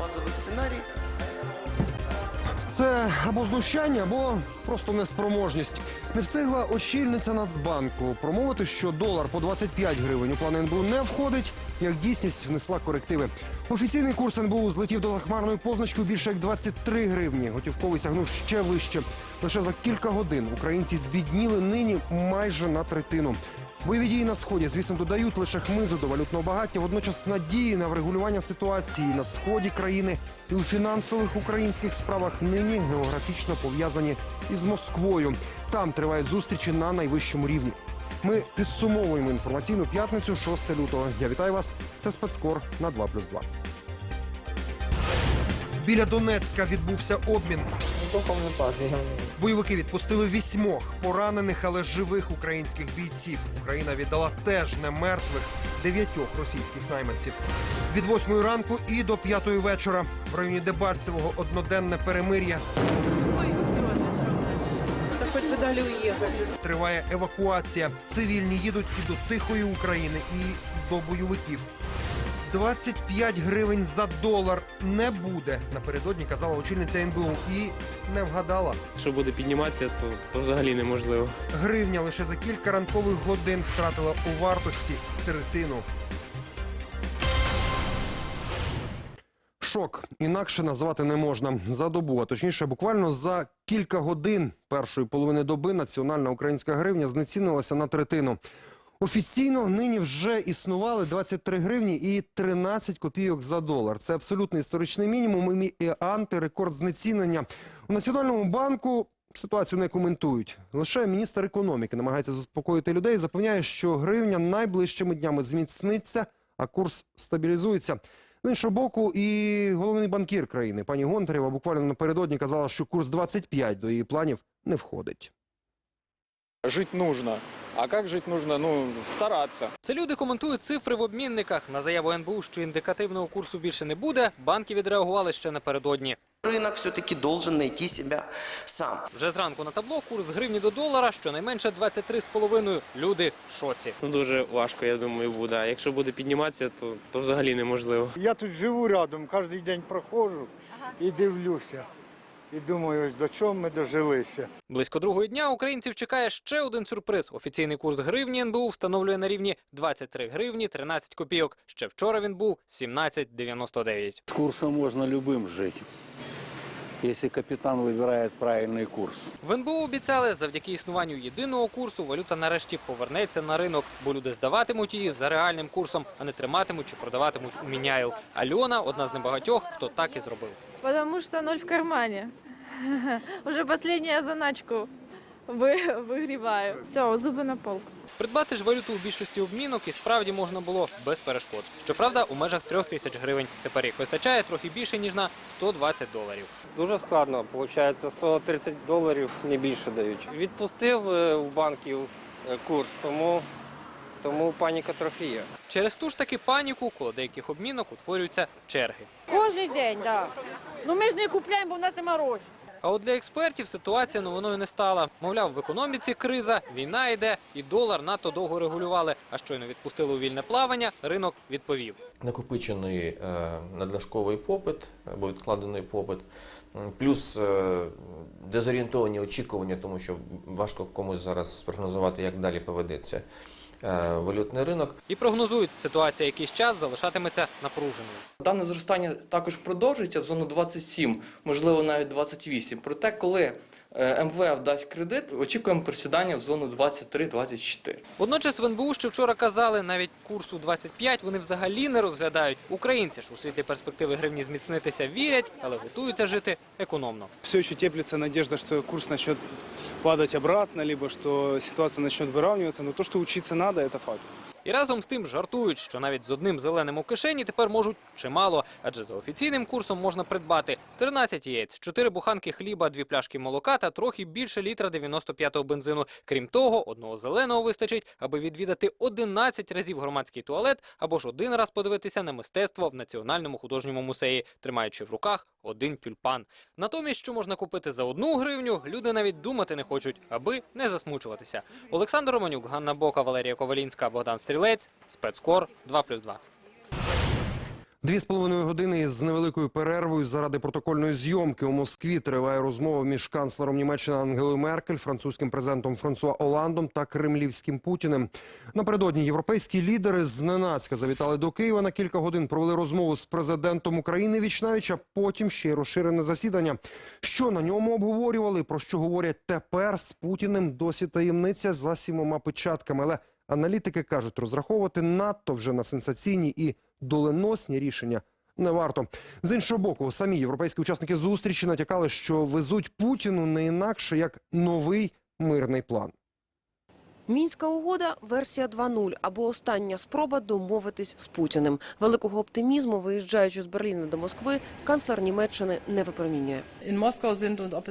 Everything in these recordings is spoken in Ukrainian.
базовый сценарий. Це або знущання, або просто неспроможність. Не встигла очільниця Нацбанку промовити, що долар по 25 гривень у план НБУ не входить, як дійсність внесла корективи. Офіційний курс НБУ злетів до захмарної позначки більше як 23 гривні. Готівковий сягнув ще вище. Лише за кілька годин українці збідніли нині майже на третину. Бойові дії на сході, звісно, додають лише хмизу до валютного багаття. Водночас надії на врегулювання ситуації на сході країни і у фінансових українських справах нині географічно пов'язані із Москвою. Там тривають зустрічі на найвищому рівні. Ми підсумовуємо інформаційну п'ятницю 6 лютого. Я вітаю вас. Це спецкор на 2+,2. Біля Донецька відбувся обмін. Током не падає. Бойовики відпустили вісьмох поранених, але живих українських бійців. Україна віддала теж не мертвих дев'ятьох російських найманців. Від восьмої ранку і до п'ятої вечора в районі Дебальцевого одноденне перемир'я. Да хоть бы дали уехать. Триває евакуація. Цивільні їдуть і до тихої України, і до бойовиків. 25 гривень за долар не буде. Напередодні казала очільниця НБУ і не вгадала. Якщо буде підніматися, то, то взагалі неможливо. Гривня лише за кілька ранкових годин втратила у вартості третину. Шок інакше назвати не можна за добу, а точніше, буквально за кілька годин першої половини доби національна українська гривня знецінилася на третину. Офіційно нині вже існували 23 гривні і 13 копійок за долар. Це абсолютно історичний мінімум і антирекорд знецінення. У Національному банку ситуацію не коментують. Лише міністр економіки намагається заспокоїти людей. Запевняє, що гривня найближчими днями зміцниться, а курс стабілізується. З іншого боку, і головний банкір країни пані Гонтарєва буквально напередодні казала, що курс 25 до її планів не входить. Жить нужно. А как жить нужно? Ну, стараться. Це люди коментують цифри в обмінниках. На заяву НБУ, що індикативного курсу більше не буде, банки відреагували ще напередодні. Рынок все-таки должен найти себя сам. Вже зранку на табло курс гривні до долара щонайменше 23,5. Люди в шоці. Ну, дуже важко, я думаю, буде. А якщо буде підніматися, то, то взагалі неможливо. Я тут живу рядом, кожен день проходжу і дивлюся І думаю, ось до чого ми дожилися. Близько другої дня українців чекає ще один сюрприз. Офіційний курс гривні НБУ встановлює на рівні 23 гривні 13 копійок. Ще вчора він був 17,99. С курсом можно любым жить, если капитан выбирает правильный курс. В НБУ обіцяли, завдяки існуванню єдиного курсу валюта нарешті повернеться на ринок, бо люди здаватимуть її за реальним курсом, а не триматимуть чи продаватимуть у міняйл. Альона одна з небагатьох, хто так і зробив. Потому что ноль в кармане. Уже последняя заначку вы, выгребаю. Все, зубы на полку. Придбати ж валюту у більшості обмінок і справді можна було без перешкод. Щоправда, у межах трьох тисяч гривень. Тепер їх вистачає трохи більше ніж на 120 доларів. Дуже складно, виходить, 130 доларів не більше дають. Відпустив е, в банків е, курс, тому, тому паніка трохи є. Через ту ж таки паніку, коло деяких обмінок утворюються черги. Кожен день, да. Ну ми ж не купляємо, бо в нас нема грошей. А от для експертів ситуація новиною не стала. Мовляв, в економіці криза, війна йде, і долар надто довго регулювали. А щойно відпустили у вільне плавання, ринок відповів. накопичений е, надлишковий попит або відкладений попит, плюс е, дезорієнтовані очікування, тому що важко комусь зараз спрогнозувати, як далі поведеться валютний ринок. І прогнозують, ситуація якийсь час залишатиметься напруженою. Дане зростання також продовжується в зону 27, можливо навіть 28. Проте, коли е, МВФ дасть кредит, очікуємо просідання в зону 23-24. Водночас в НБУ ще вчора казали, навіть курсу 25 вони взагалі не розглядають. Українці ж у світлі перспективи гривні зміцнитися вірять, але готуються жити економно. Все еще теплится надежда, что курс начнет падать обратно, либо что ситуация начнет выравниваться. Но то, что учиться надо, это факт. І разом з тим жартують, що навіть з одним зеленим у кишені тепер можуть чимало, адже за офіційним курсом можна придбати 13 яєць, 4 буханки хліба, 2 пляшки молока та трохи більше літра 95-го бензину. Крім того, одного зеленого вистачить, аби відвідати 11 разів громадський туалет або ж один раз подивитися на мистецтво в Національному художньому музеї, тримаючи в руках один тюльпан. Натомість, що можна купити за одну гривню, люди навіть думати не хочуть, аби не засмучуватися. Олександр Романюк, Ганна Бока, Валерія Ковалінська, Богдан Стрілець, спецкор 2+,2. Дві з половиною години з невеликою перервою заради протокольної зйомки у Москві триває розмова між канцлером Німеччини Ангелою Меркель, французьким президентом Франсуа Оландом та кремлівським Путіним. Напередодні європейські лідери зненацька завітали до Києва на кілька годин, провели розмову з президентом України Вічнавіч, а потім ще й розширене засідання. Що на ньому обговорювали, про що говорять тепер з Путіним, досі таємниця за сімома печатками. Але аналітики кажуть, розраховувати надто вже на сенсаційні і доленосні рішення не варто. З іншого боку, самі європейські учасники зустрічі натякали, що везуть Путіну не інакше як новий мирний план. Мінська угода версія 2.0 або остання спроба домовитись з Путіним. Великого оптимізму, виїжджаючи з Берліна до Москви, канцлер Німеччини не випромінює.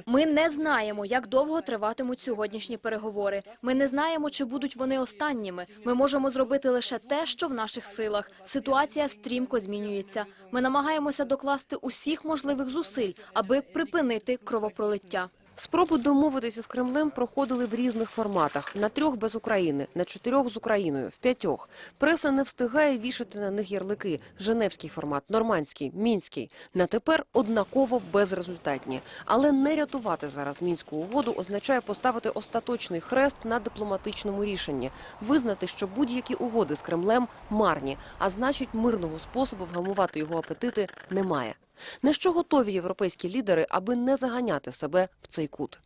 Ми не знаємо, як довго триватимуть сьогоднішні переговори. Ми не знаємо, чи будуть вони останніми. Ми можемо зробити лише те, що в наших силах. Ситуація стрімко змінюється. Ми намагаємося докласти усіх можливих зусиль, аби припинити кровопролиття. Спроби домовитися з Кремлем проходили в різних форматах: на трьох без України, на чотирьох з Україною, в п'ятьох. Преса не встигає вішати на них ярлики: Женевський формат, нормандський, мінський. На тепер однаково безрезультатні. Але не рятувати зараз мінську угоду означає поставити остаточний хрест на дипломатичному рішенні, визнати, що будь-які угоди з Кремлем марні, а значить, мирного способу вгамувати його апетити немає. На що готові європейські лідери, аби не заганяти себе в цей кут?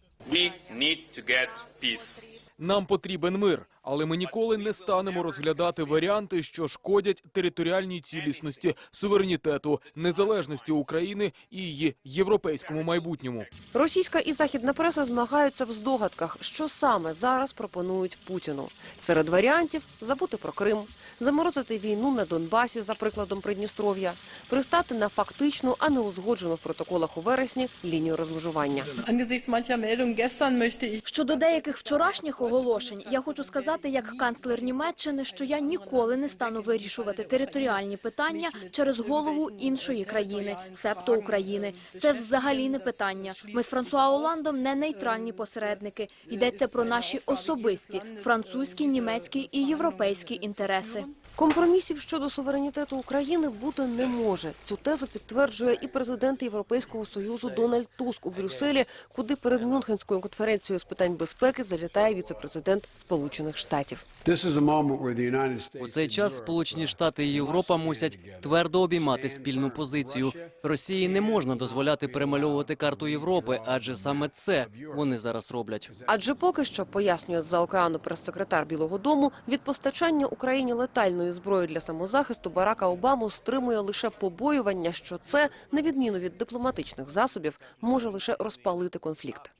Нам потрібен мир, але ми ніколи не станемо розглядати варіанти, що шкодять територіальній цілісності, суверенітету, незалежності України і її європейському майбутньому. Російська і західна преса змагаються в здогадках, що саме зараз пропонують Путіну. Серед варіантів забути про Крим, заморозити війну на Донбасі за прикладом Придністров'я, пристати на фактичну, а не узгоджену в протоколах у вересні лінію розмежування. Щодо деяких вчорашніх оголошень, я хочу сказати, як канцлер Німеччини, що я ніколи не стану вирішувати територіальні питання через голову іншої країни, себто України. Це взагалі не питання. Ми з Франсуа Оландом не нейтральні посередники. Йдеться про наші особисті французькі, німецькі і європейські інтереси. Компромісів щодо суверенітету України бути не може. Цю тезу підтверджує і президент Європейського союзу Дональд Туск у Брюсселі, куди перед Мюнхенською конференцією з питань безпеки залітає віцепрезидент Сполучених Штатів. У цей час Сполучені Штати і Європа мусять твердо обіймати спільну позицію. Росії не можна дозволяти перемальовувати карту Європи, адже саме це вони зараз роблять. Адже поки що, пояснює з-за океану прес-секретар Білого Дому, від постачання Україні летальної зброї для самозахисту Барака Обаму стримує лише побоювання, що це, на відміну від дипломатичних засобів, може лише розпалити конфлікт.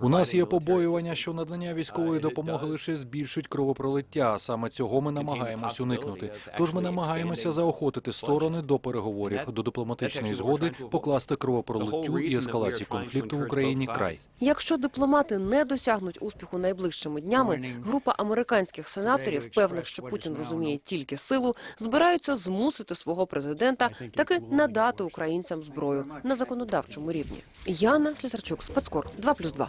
У нас є побоювання, що надання військової допомоги лише збільшить кровопролиття. Саме цього ми намагаємось уникнути. Тож ми намагаємося заохотити сторони до переговорів, до дипломатичної згоди, покласти кровопролиттю і ескалації конфлікту в Україні край. Якщо дипломати не досягнуть успіху найближчими днями, група американських сенаторів, певних, що Путін розуміє тільки силу, збираються змусити свого президента таки надати українцям зброю на законодавчому рівні. Яна Слісарчук, спецкор 2+,2.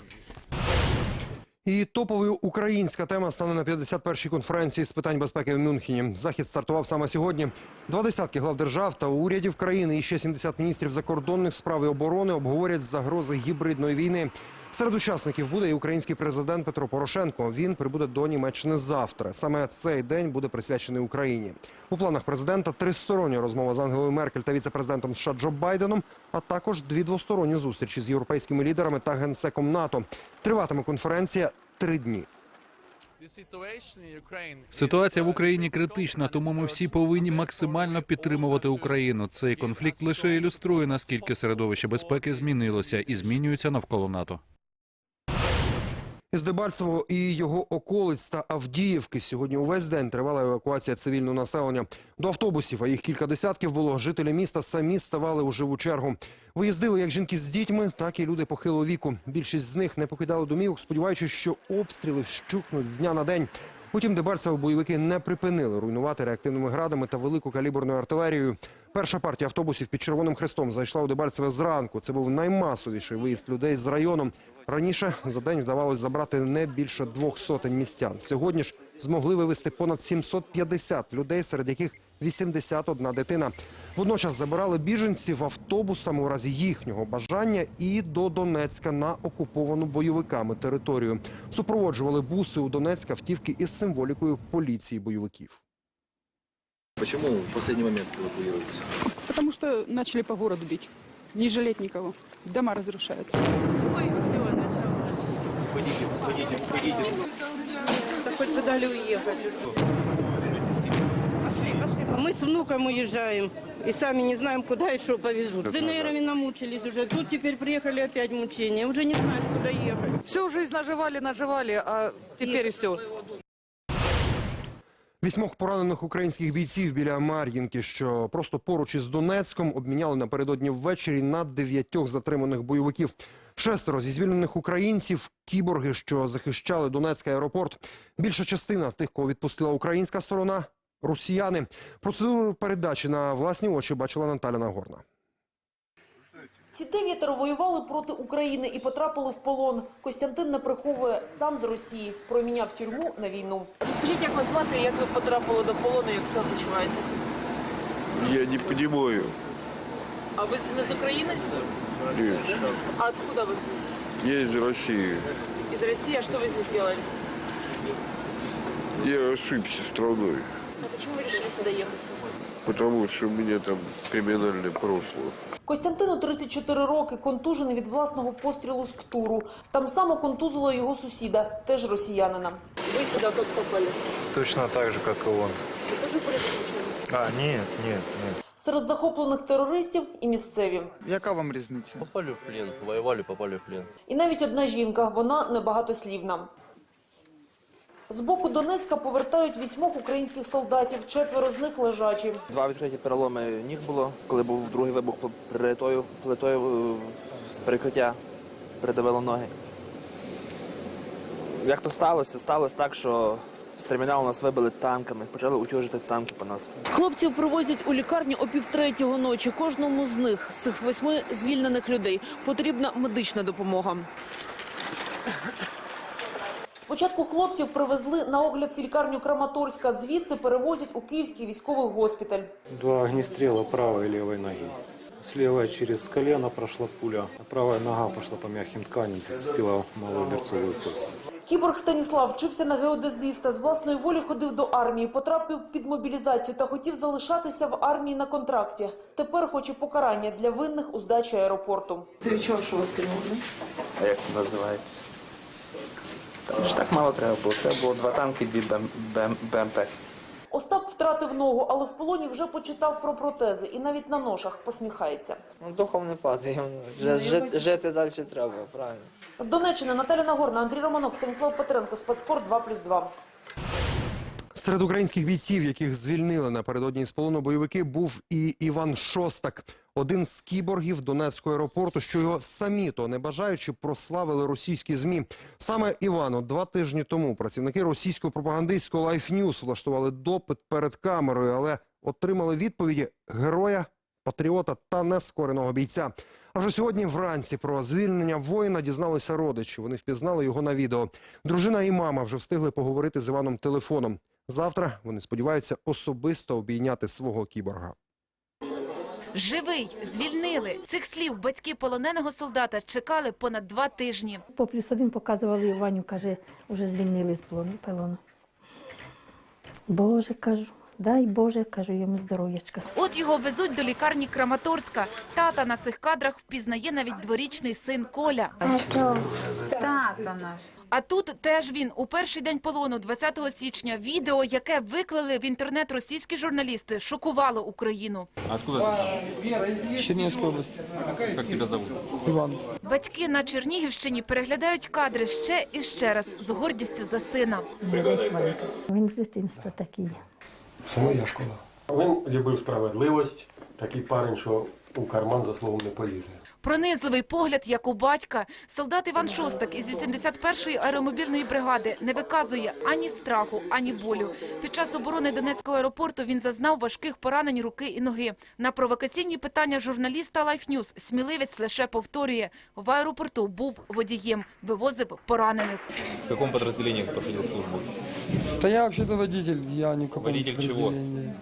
І топовою українська тема стане на 51-й конференції з питань безпеки в Мюнхені. Захід стартував саме сьогодні. Два десятки глав держав та урядів країни і ще 70 міністрів закордонних справ і оборони обговорять загрози гібридної війни. Серед учасників буде і український президент Петро Порошенко. Він прибуде до Німеччини завтра. Саме цей день буде присвячений Україні. У планах президента тристороння розмова з Ангелою Меркель та віце-президентом США Джо Байденом, а також дві двосторонні зустрічі з європейськими лідерами та генсеком НАТО. Триватиме конференція три дні. Ситуація в Україні критична, тому ми всі повинні максимально підтримувати Україну. Цей конфлікт лише ілюструє наскільки середовище безпеки змінилося і змінюється навколо НАТО. Із Дебальцево і його околиць та Авдіївки сьогодні увесь день тривала евакуація цивільного населення. До автобусів, а їх кілька десятків було, жителі міста самі ставали у живу чергу. Виїздили як жінки з дітьми, так і люди похилого віку. Більшість з них не покидали домівок, сподіваючись, що обстріли вщухнуть з дня на день. Утім, Дебальцево бойовики не припинили руйнувати реактивними градами та великокаліберною артилерією. Перша партія автобусів під Червоним Хрестом зайшла у Дебальцеве зранку. Це був наймасовіший виїзд людей з районом. Раніше за день вдавалося забрати не більше двох сотень містян. Сьогодні ж змогли вивезти понад 750 людей, серед яких 81 дитина. Водночас забирали біженців автобусами у разі їхнього бажання і до Донецька на окуповану бойовиками територію. Супроводжували буси у Донецьк автівки із символікою поліції бойовиків. Почему в последний момент эвакуируетесь? Потому что начали по городу бить. Не жалеть никого. Дома разрушают. Уходите, уходите, уходите. Да хоть бы дали уехать. Мы с внуком уезжаем. И сами не знаем, куда и что повезут. С ДНРами намучились уже. Тут теперь приехали опять мучения. Уже не знаешь, куда ехать. Всю жизнь наживали, наживали, а теперь все. Вісьмох поранених українських бійців біля Мар'їнки, що просто поруч із Донецьком, обміняли напередодні ввечері на дев'ятьох затриманих бойовиків. Шестеро зі звільнених українців – кіборги, що захищали Донецький аеропорт. Більша частина тих, кого відпустила українська сторона – росіяни. Процедуру передачі на власні очі бачила Наталя Нагорна. Ці дев'ятеро воювали проти України і потрапили в полон. Костянтин не приховує сам з Росії, проміняв тюрму на війну. Розкажіть, як вас звати, як ви потрапили до полону, як себе почуваєте? Я не понимаю. А ви не з України? Нет. А откуда вы? Я из России. Из России? А что вы здесь делали? Я ошибся страной, А почему вы решили сюда ехать? Потому что у меня там криминальное прошлое. Костянтину 34 роки, контужений від власного пострілу з ПТУРу. Там само контузило його сусіда, теж росіянина. Вы сюда как попали? Точно так же, как и он. Вы тоже переключили? А, нет, нет, нет. Серед захоплених терористів і місцеві. Яка вам різниця? Попали в плен, воевали, попали в плен. І навіть одна жінка, вона небагатослівна. З боку Донецька повертають вісьмох українських солдатів, четверо з них лежачі. Два відкриті переломи ніг було, коли був другий вибух плитою, плитою е, з перекриття придавило ноги. Як то сталося? Сталося так, що з терміналу нас вибили танками, почали утюжити танки по нас. Хлопців привозять у лікарню о півтретього ночі. Кожному з них, з цих восьми звільнених людей, потрібна медична допомога. Спочатку хлопців привезли на огляд в лікарню Краматорська, звідси перевозять у Київський військовий госпіталь. Два огнестрела правой и левой ноги. С левой через колено прошла пуля, а правая нога пошла по мягким тканям, зацепила малую берцовую кость. Кіборг Станіслав вчився на геодезиста, з власної волі ходив до армії, потрапив під мобілізацію та хотів залишатися в армії на контракті. Тепер хоче покарання для винних у здачі аеропорту. Ти відчув, що вас кинули? А як це називається? Там ж так мало треба було. Треба було два танки, дві БМ, БМ, БМП. Остап втратив ногу, але в полоні вже почитав про протези і навіть на ношах посміхається. Ну, духом не падаємо. Жити, жити далі треба, правильно. З Донеччини Наталя Нагорна, Андрій Романок, Станіслав Петренко, Спецкор 2+,2. Серед українських бійців, яких звільнили напередодні з полону бойовики, був і Іван Шостак, один з кіборгів Донецького аеропорту, що його самі то не бажаючи прославили російські змі. Саме Івану два тижні тому працівники російського пропагандистського Life News влаштували допит перед камерою, але отримали відповіді героя, патріота та нескореного бійця. А вже сьогодні вранці про звільнення воїна дізналися родичі. Вони впізнали його на відео. Дружина і мама вже встигли поговорити з Іваном телефоном. Завтра вони сподіваються особисто обійняти свого кіборга. Живий, звільнили. Цих слів батьки полоненого солдата чекали понад два тижні. По плюс один показували Ваню, каже, вже звільнили з полону- полону. Боже, кажу, дай Боже, кажу йому здоров'ячка. От його везуть до лікарні Краматорська. Тата на цих кадрах впізнає навіть дворічний син Коля. Тата наш. А тут теж він у перший день полону, 20 січня, відео, яке виклали в інтернет російські журналісти, шокувало Україну. Откуда сам? Область. Тебя зовут? Иван. Батьки на Чернігівщині переглядають кадри ще і ще раз з гордістю за сина. Він з дитинства такий. Це моя школа. Він любив справедливість, такий парень, що у карман за словом не полізе. Пронизливий погляд, як у батька. Солдат Іван Шостак із 81-ї аеромобільної бригади не виказує ані страху, ані болю. Під час оборони Донецького аеропорту він зазнав важких поранень руки і ноги. На провокаційні питання журналіста Life News сміливець лише повторює, в аеропорту був водієм, вивозив поранених. В каком подразделении ты проходил службу? Да я вообще-то водитель, я Водитель чего? подразделения.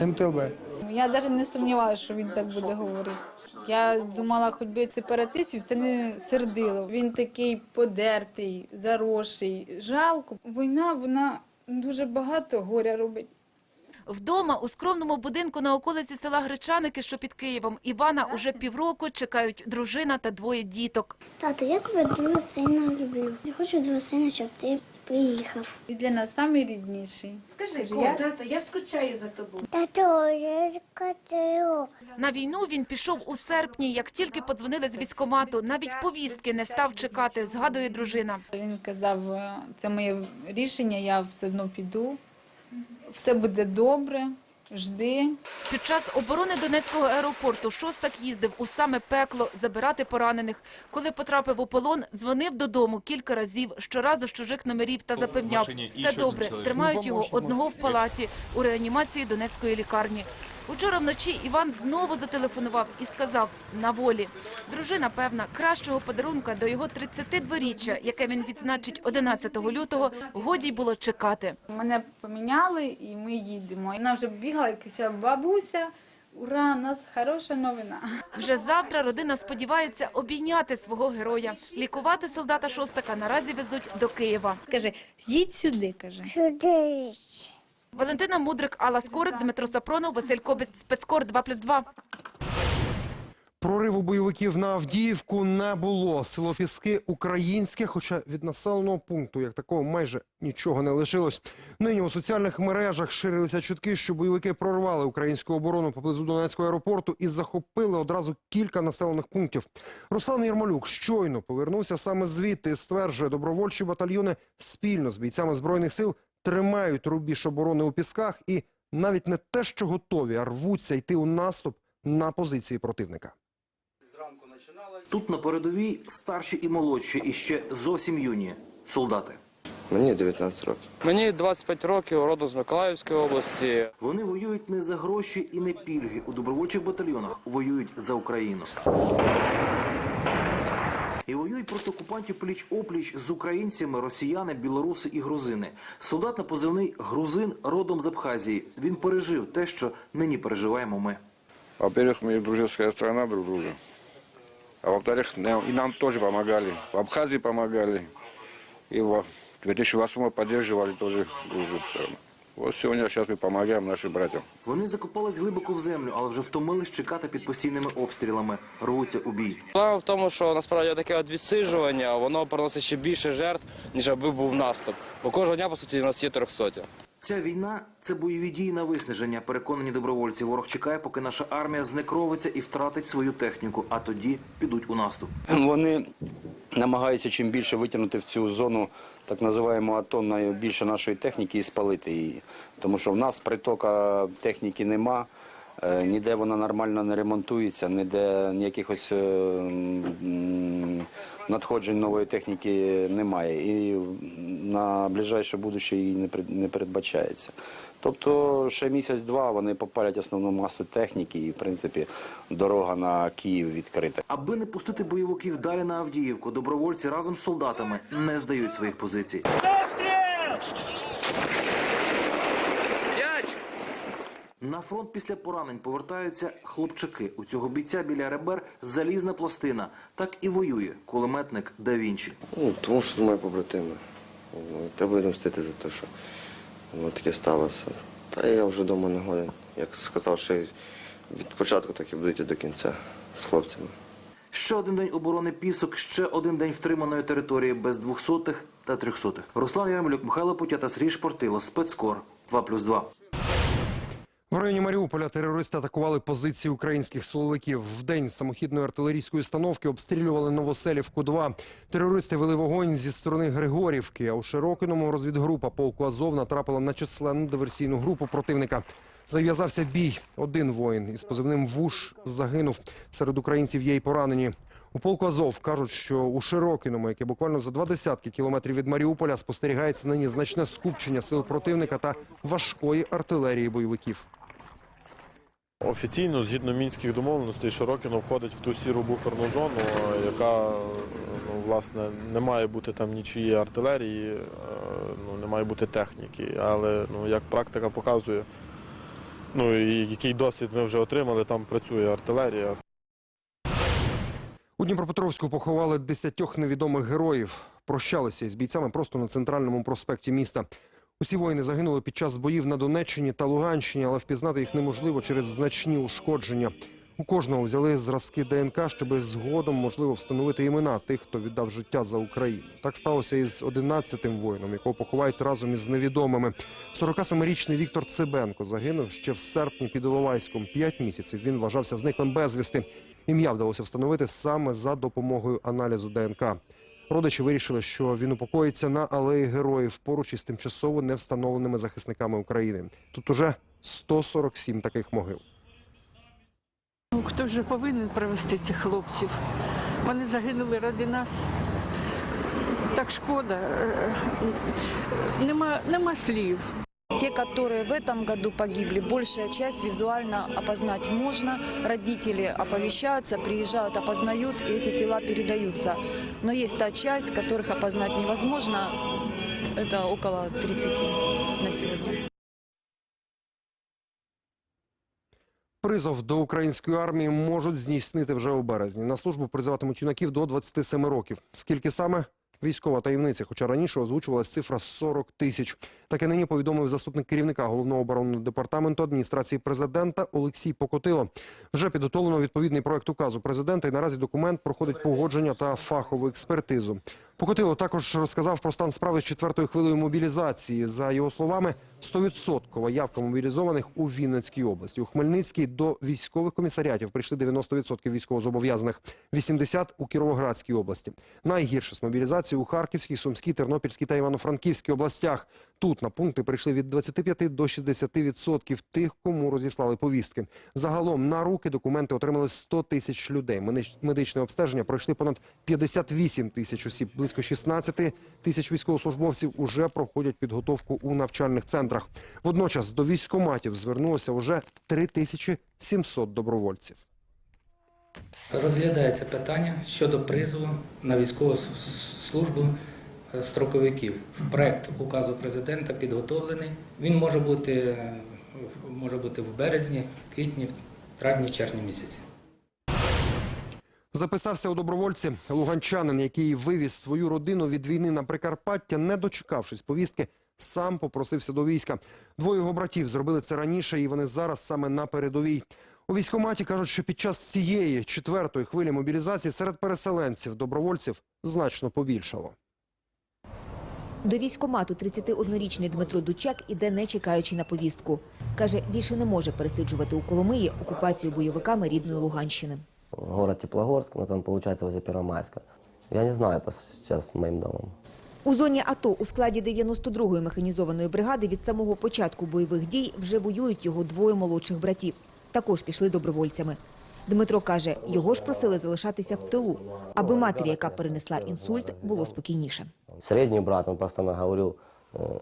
МТЛБ. Я навіть не сумнівалася, що він так буде говорити. Я думала, хоч би сепаратистів це не сердило. Він такий подертий, заросший. Жалко. Війна, вона дуже багато горя робить. Вдома у скромному будинку на околиці села Гречаники, що під Києвом, Івана уже півроку чекають дружина та двоє діток. Тато, я тебе дуже сильно люблю. Я хочу дуже сильно, щоб ти приїхав. І для нас найрідніший. Скажи, я- тато, я скучаю за тобою. Тато, я скучаю. На війну він пішов у серпні, як тільки подзвонили з військомату. Навіть повістки не став чекати, згадує дружина. Він казав, «Е, це моє рішення, я все одно піду. Все буде добре, жди. Під час оборони Донецького аеропорту Шостак їздив у саме пекло забирати поранених. Коли потрапив у полон, дзвонив додому кілька разів, щоразу з чужих номерів та запевняв, все добре, тримають його одного в палаті у реанімації Донецької лікарні. Учора вночі Іван знову зателефонував і сказав «на волі». Дружина, певна, кращого подарунка до його 32-річчя, яке він відзначить 11 лютого, годі й було чекати. Мене поміняли і ми їдемо. І вона вже бігала і бабуся, ура, у нас хороша новина. Вже завтра родина сподівається обійняти свого героя. Лікувати солдата Шостака наразі везуть до Києва. Каже, їдь сюди, каже. Сюди. Валентина Мудрик, Алла Скорик, Дмитро Сапронов, Василь Кобець, Спецкор 2+,2. Прориву бойовиків на Авдіївку не було. Село Піски українське, хоча від населеного пункту як такого майже нічого не лишилось. Нині у соціальних мережах ширилися чутки, що бойовики прорвали українську оборону поблизу Донецького аеропорту і захопили одразу кілька населених пунктів. Руслан Ярмолюк щойно повернувся саме звідти. і Стверджує, добровольчі батальйони спільно з бійцями збройних сил тримають рубіж оборони у пісках і навіть не те, що готові, а рвуться йти у наступ на позиції противника. Тут на передовій старші і молодші, і ще зовсім юні солдати. Мені 19 років. Мені 25 років, родом з Миколаївської області. Вони воюють не за гроші і не пільги. У добровольчих батальйонах воюють за Україну. І воюють проти окупантів пліч-опліч з українцями, росіяни, білоруси і грузини. Солдат на позивний грузин родом з Абхазії. Він пережив те, що нині переживаємо ми. Во-первых, мы дружеская страна друг друга. А во-вторых, нам- и нам тоже помогали. В Абхазии помогали. И в 2008 поддерживали тоже другую страну. Вот сегодня сейчас мы помогаем нашим братьям. Вони закопались глибоко в землю, але вже втомились чекати під постійними обстрілами. Рвуться у бій. Проблема в тому, що насправді таке от відсиджування, воно приносить ще більше жертв, ніж аби був наступ. Бо кожного дня, по суті, у нас є трьохсоті. Ця війна це бойові дії на виснаження. Переконані добровольці. Ворог чекає, поки наша армія знекровиться і втратить свою техніку, а тоді підуть у наступ. Вони намагаються чим більше витягнути в цю зону так називаємо АТО найбільше нашої техніки і спалити її. Тому що в нас притока техніки нема, ніде вона нормально не ремонтується, ніде ніяких ось, е, надходжень нової техніки немає. І на ближайше будуще її не не передбачається. Тобто ще місяць-два вони попалять основну масу техніки і, в принципі, дорога на Київ відкрита. Аби не пустити бойовиків далі на Авдіївку, добровольці разом з солдатами не здають своїх позицій. На фронт після поранень повертаються хлопчаки. У цього бійця біля ребер залізна пластина. Так і воює кулеметник да Вінчі. Ну, тому що мої побратими. Ну, Треба відомстити за те, що воно таке сталося. Та я вже вдома не годен. Як сказав, що від початку так і буду йти до кінця з хлопцями. Ще один день оборони пісок, ще один день втриманої території без двохсотих та трьохсотих. Руслан Ярмолюк, Михайло Путята, Срій Шпортило, спецкор 2+,2. В районі Маріуполя терористи атакували позиції українських силовиків. В день самохідної артилерійської установки обстрілювали Новоселівку 2 Терористи вели вогонь зі сторони Григорівки. А у Широкиному розвідгрупа полку Азов натрапила на численну диверсійну групу противника. Зав'язався бій. Один воїн із позивним ВУШ загинув. Серед українців є й поранені. У полку Азов кажуть, що у Широкиному, яке буквально за два десятки кілометрів від Маріуполя, спостерігається нині значне скупчення сил противника та важкої артилерії бойовиків. Офіційно, згідно мінських домовленостей, Широкіно входить в ту сіру буферну зону, яка ну, власне не має бути там нічиєї артилерії, е, ну, не має бути техніки. Але ну, як практика показує, Ну і який досвід ми вже отримали, там працює артилерія. У Дніпропетровську поховали десятьох невідомих героїв. Прощалися із бійцями просто на центральному проспекті міста. Усі воїни загинули під час боїв на Донеччині та Луганщині, але впізнати їх неможливо через значні ушкодження. У кожного взяли зразки ДНК, щоб згодом можливо встановити імена тих, хто віддав життя за Україну. Так сталося із 11-тим воїном, якого поховають разом із невідомими. 47-річний Віктор Цибенко загинув ще в серпні під Іловайськом. П'ять місяців він вважався зниклим безвісти. Ім'я вдалося встановити саме за допомогою аналізу ДНК. Родичі вирішили, що він упокоїться на алеї героїв поруч із тимчасово невстановленими захисниками України. Тут уже 147 таких могил. Ну, Хто ж повинен привезти цих хлопців? Вони загинули ради нас. Так шкода. Е, Нема, нема слів. Те, которые в этом году погибли, большая часть визуально опознать можно. Родители оповещаются, приезжают, опознают, и эти тела передаются. Но есть та часть, которых опознать невозможно. Это около 30 на сегодня. Призов до української армії можуть здійснити вже у березні. На службу призиватимуть юнаків до 27 років. Скільки саме? Військова таємниця, хоча раніше озвучувалась цифра 40 тисяч. Таке нині повідомив заступник керівника головного оборонного департаменту адміністрації президента Олексій Покотило. Вже підготовлено відповідний проект указу президента, і наразі документ проходить погодження та фахову експертизу. Покотило також розказав про стан справи з четвертою хвилею мобілізації. За його словами, 100% явка мобілізованих у Вінницькій області. У Хмельницькій до військових комісаріатів прийшли 90% військовозобов'язаних, 80% у Кіровоградській області. Найгірше з мобілізацією у Харківській, Сумській, Тернопільській та Івано-Франківській областях. Тут на пункти прийшли від 25 до 60% тих, кому розіслали повістки. Загалом на руки документи отримали 100 тисяч людей. Медич- Медичне обстеження пройшли понад 58 тисяч осіб. Близько 16 тисяч військовослужбовців уже проходять підготовку у навчальних центрах. Водночас до військоматів звернулося вже 3700 добровольців. Розглядається питання щодо призову на військову службу строковиків. Проект указу президента підготовлений. Він може бути, може бути в березні, квітні, травні, червні місяці. Записався у добровольці луганчанин, який вивіз свою родину від війни на Прикарпаття, не дочекавшись повістки, сам попросився до війська. Двоє його братів зробили це раніше, і вони зараз саме на передовій. У військкоматі кажуть, що під час цієї четвертої хвилі мобілізації серед переселенців добровольців значно побільшало. До військкомату 31-річний Дмитро Дучак іде не чекаючи на повістку. Каже, більше не може пересиджувати у Коломиї окупацію бойовиками рідної Луганщини. Город Теплогорск, ну там получается возле Первомайска. Я не знаю сейчас с моим домом. У зоні АТО у складі 92-ї механізованої бригади від самого початку бойових дій вже воюють його двоє молодших братів. Також пішли добровольцями. Дмитро каже, його ж просили залишатися в тилу, аби матері, яка перенесла інсульт, було спокійніше. Середній брат, він постійно говорил, э,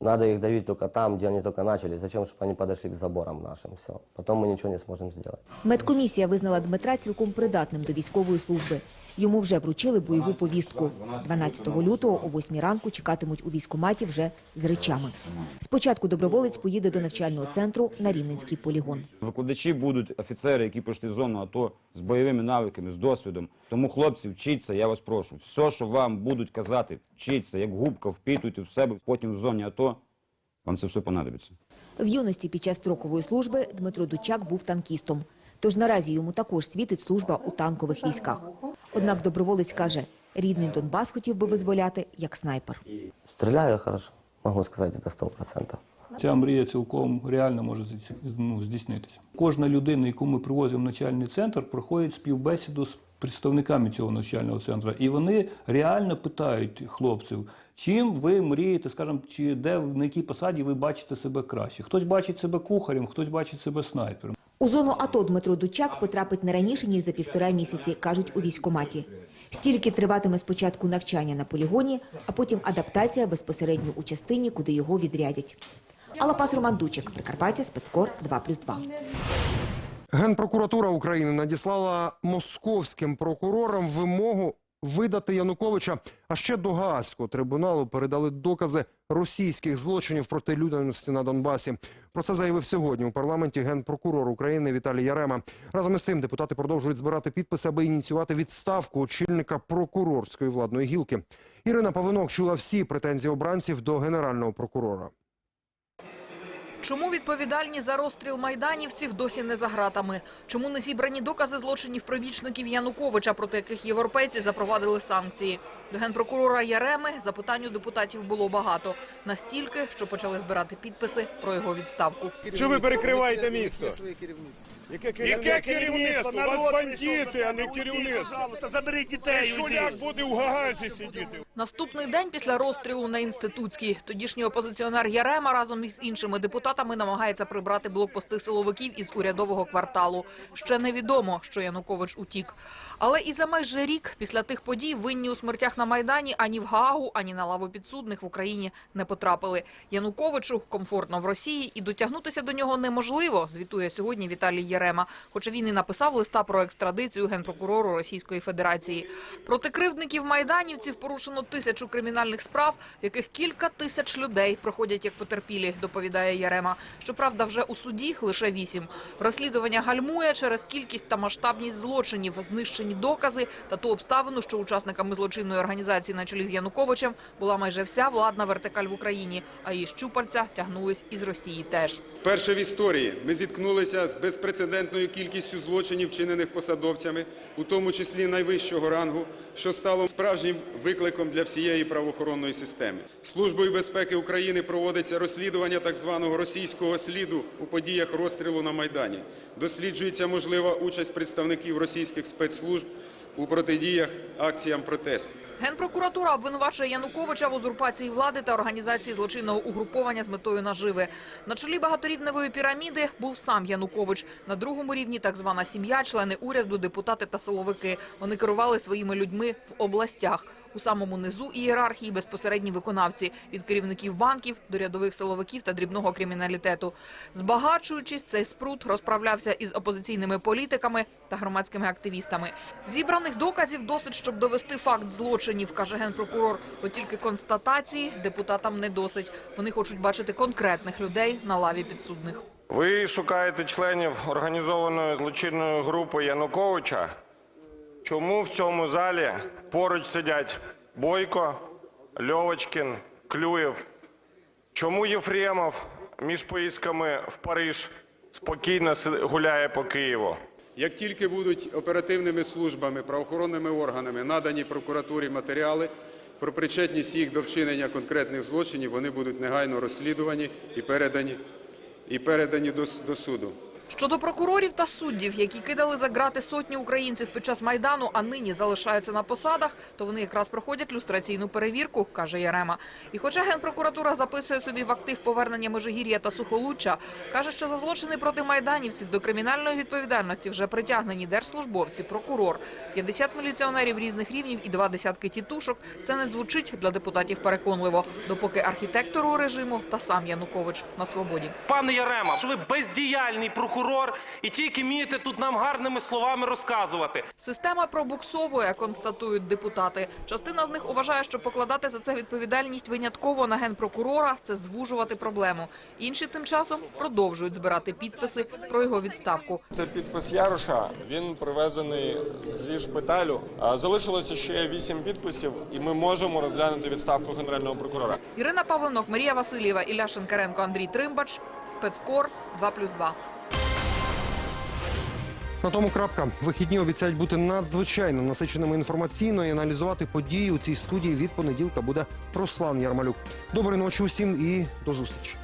надо их давить только там, где они только начали. Зачем, чтобы они подошли к заборам нашим? Все. Потом мы ничего не сможем сделать. Медкомісія визнала Дмитра цілком придатним до військової служби. Йому вже вручили бойову повістку. 12 лютого о 8 ранку чекатимуть у військкоматі вже з речами. Спочатку доброволець поїде до навчального центру на Рівненський полігон. Викладачі будуть офіцери, які пройшли зону АТО з бойовими навиками, з досвідом. Тому, хлопці, вчіться, я вас прошу. Все, що вам будуть казати, вчіться, як губка, впитуйте в себе, потім в зоні АТО, вам це все понадобиться. В юності під час строкової служби Дмитро Дучак був танкістом. Тож наразі йому також світить служба у танкових військах. Однак доброволець каже, рідний Донбас хотів би визволяти як снайпер. Стреляю я хорошо. Могу сказать, это сто процентов. Ця мрія цілком реально може ну, здійснитися. Кожна людина, яку ми привозимо в навчальний центр, проходить співбесіду з представниками цього навчального центру. І вони реально питають хлопців, чим ви мрієте, скажімо, чи де на якій посаді ви бачите себе краще. Хтось бачить себе кухарем, хтось бачить себе снайпером. У зону АТО Дмитро Дучак потрапить не раніше, ніж за півтора місяці, кажуть у військкоматі. Стільки триватиме спочатку навчання на полігоні, а потім адаптація безпосередньо у частині, куди його відрядять. Алапас Роман Дучик, Прикарпаття, спецкор 2+,2. Генпрокуратура України надіслала московським прокурорам вимогу видати Януковича. А ще до Гаазького трибуналу передали докази російських злочинів проти людяності на Донбасі. Про це заявив сьогодні у парламенті генпрокурор України Віталій Ярема. Разом із тим депутати продовжують збирати підписи, аби ініціювати відставку очільника прокурорської владної гілки. Ірина Павлинок чула всі претензії обранців до генерального прокурора. Чому відповідальні за розстріл майданівців досі не за гратами? Чому не зібрані докази злочинів прибічників Януковича, проти яких європейці запровадили санкції? До генпрокурора Яреми запитань у депутатів було багато. Настільки, що почали збирати підписи про його відставку. Чому ви перекриваєте місто? Яке Яке керівництво? У вас бандити, а не керівництво. Заберіть дітей. Шуляк буде у Гагазі сидіти. Наступний день після розстрілу на інститутській тодішній опозиціонер Ярема разом із іншими депутатами намагається прибрати блокпости силовиків із урядового кварталу. Ще невідомо, що Янукович утік. Але і за майже рік після тих подій винні у смертях на майдані ані в Гаагу, ані на лаву підсудних в Україні не потрапили. Януковичу комфортно в Росії і дотягнутися до нього неможливо. Звітує сьогодні Віталій Єрема. Хоча він і написав листа про екстрадицію генпрокурору Російської Федерації. Проти кривдників майданівців порушено тисячу кримінальних справ, в яких кілька тисяч людей проходять як потерпілі, доповідає Ярема. Щоправда, вже у суді лише вісім. Розслідування гальмує через кількість та масштабність злочинів, знищені докази та ту обставину, що учасниками злочинної організації на чолі з Януковичем була майже вся владна вертикаль в Україні, а її щупальця тягнулись із Росії теж. Вперше в історії ми зіткнулися з безпрецедентною кількістю злочинів, вчинених посадовцями, у тому числі найвищого рангу, що стало справжнім викликом для всієї правоохоронної системи. Службою безпеки України проводиться розслідування так званого російського сліду у подіях розстрілу на Майдані. Досліджується можлива участь представників російських спецслужб у протидіях акціям протесту. Генпрокуратура обвинувачує Януковича в узурпації влади та організації злочинного угруповання з метою наживи. На чолі багаторівневої піраміди був сам Янукович. На другому рівні так звана сім'я, члени уряду, депутати та силовики. Вони керували своїми людьми в областях. У самому низу ієрархії безпосередні виконавці від керівників банків до рядових силовиків та дрібного криміналітету. Збагачуючись, цей спрут розправлявся із опозиційними політиками та громадськими активістами. Зібраних доказів досить, щоб довести факт злочинів, каже генпрокурор. От тільки констатації депутатам не досить. Вони хочуть бачити конкретних людей на лаві підсудних. Ви шукаєте членів організованої злочинної групи Януковича. Чому в цьому залі поруч сидять Бойко, Льовочкін, Клюєв? Чому Єфремов між поїздками в Париж спокійно гуляє по Києву? Як тільки будуть оперативними службами, правоохоронними органами надані прокуратурі матеріали про причетність їх до вчинення конкретних злочинів, вони будуть негайно розслідувані і передані, і передані до, до суду. Щодо прокурорів та суддів, які кидали за грати сотні українців під час майдану, а нині залишаються на посадах, то вони якраз проходять люстраційну перевірку, каже Ярема. І хоча генпрокуратура записує собі в актив повернення Межигір'я та Сухолуччя, каже, що за злочини проти майданівців до кримінальної відповідальності вже притягнені держслужбовці, прокурор, 50 міліціонерів різних рівнів і два десятки тітушок. Це не звучить для депутатів переконливо, допоки архітектору режиму та сам Янукович на свободі. Пане Ярема, що ви бездіяльний прокурор і тільки вмієте тут нам гарними словами розказувати. Система пробуксовує, констатують депутати. Частина з них вважає, що покладати за це відповідальність винятково на генпрокурора – це звужувати проблему. Інші тим часом продовжують збирати підписи про його відставку. Це підпис Яроша. Він привезений зі шпиталю. Залишилося ще вісім підписів, і ми можемо розглянути відставку генерального прокурора. Ірина Павленок, Марія Васильєва, Ілля Шенкаренко, Андрій Тримбач. Спецкор 2+,2. На тому крапка. Вихідні обіцяють бути надзвичайно насиченими інформаційно і аналізувати події у цій студії від понеділка буде Руслан Ярмалюк. Доброї ночі усім і до зустрічі.